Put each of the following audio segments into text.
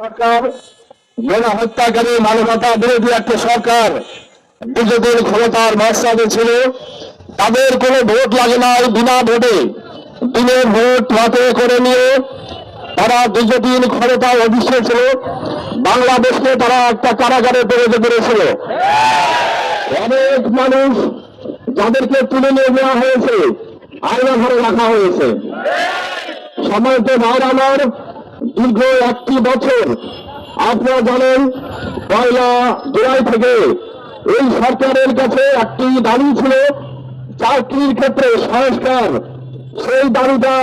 সরকার, গণহত্যাকারী মানবতা বিরোধী একটা সরকার, বিজেপির ক্ষমতার মাঝখানে ছিল। তাদের ভোট লাগে নাই, বিনা ভোটে। ভোট করে নিয়ে তারা বিজেপির ক্ষমতা ছিল। বাংলাদেশকে তারা একটা কারাগারে পরিণত করেছিল। অনেক মানুষ যাদেরকে তুলে নিয়ে নেওয়া হয়েছে আয়না ঘরে রাখা হয়েছে। সময়ত ভাইর আমার। দীর্ঘ একটি বছর আপনারা জানেন, পয়লা জুলাই থেকে এই সরকারের কাছে একটি দাবি ছিল, চাকরির ক্ষেত্রে সংস্কার। সেই দাবিটা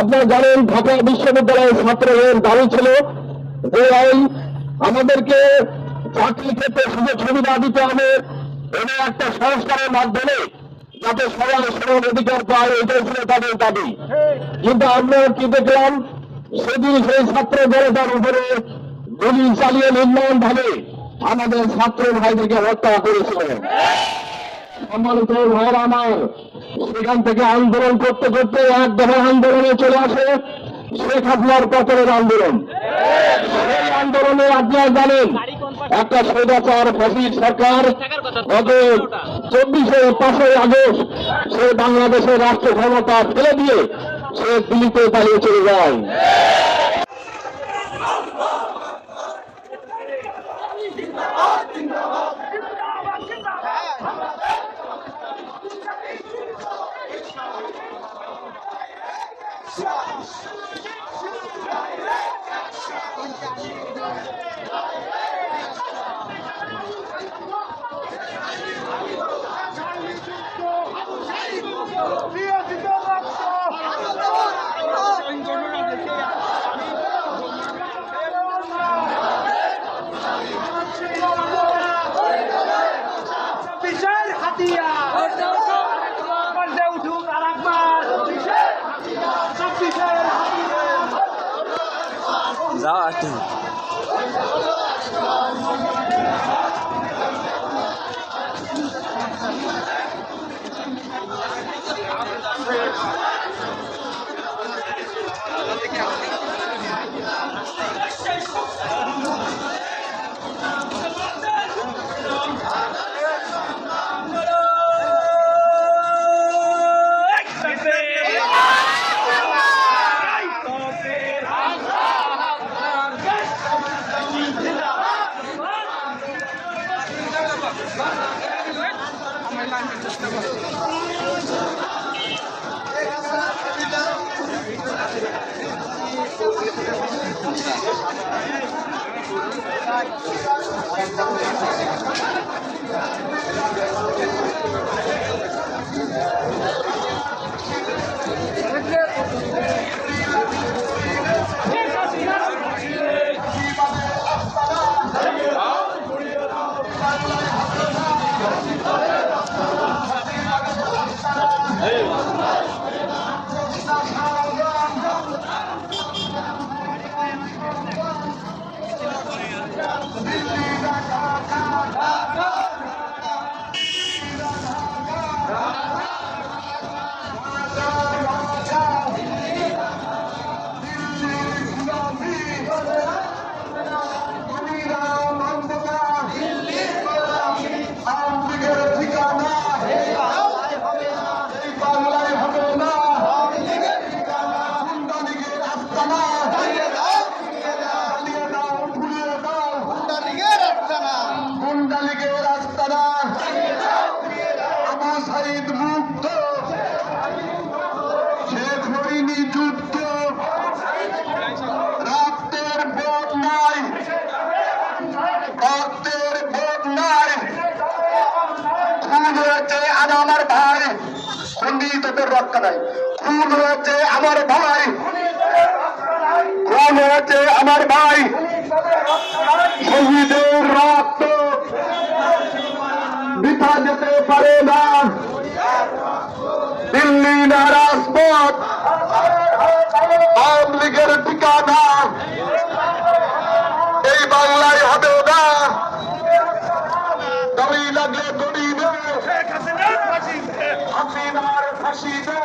আপনারা জানেন, ঢাকা বিশ্ববিদ্যালয়ের ছাত্রদের দাবি ছিল যে এই আমাদেরকে চাকরির ক্ষেত্রে সুযোগ সুবিধা দিতে হবে এবং একটা সংস্কারের মাধ্যমে যাতে সবাই সমান অধিকার পায়, এটাই ছিল তাদের দাবি। কিন্তু আমরা কি দেখলাম সেদিন সেই ছাত্র জনতার উপরে গুলি চালিয়ে নির্মাণ ভাবে আমাদের ছাত্র ভাইদেরকে হত্যা করেছিল। সম্মানিত ভাইয়ের আমার, সেখান থেকে আন্দোলন করতে করতে এক দফা আন্দোলনে চলে আসে শেখ হাসিনার পতনের আন্দোলন। সেই আন্দোলনে আপনারা জানেন, একটা স্বৈরাচার ফসিল সরকার গত চব্বিশে পাঁচই আগস্ট সে বাংলাদেশের রাষ্ট্র ক্ষমতা ফেলে দিয়ে সে দিল্লিতে পালিয়ে চলে যায় বিশের হাতিয়া কণ্ঠে উঠুক আর একবার ছাব্বিশের হাতিয়া যাও আর তুমি গুন্ডালিগের রক্তের বোধ নাই। খুন হয়েছে আর আমার ভাই। খন্ডিতদের রক্ষা নাই। খুন হয়েছে আমার ভাই। খুন হয়েছে আমার ভাই। শহীদের রক্ত বৃথা যেতে পারে না। দিল্লি না রাজপথ। আওয়ামী লীগের ঠিকানা। Rashida.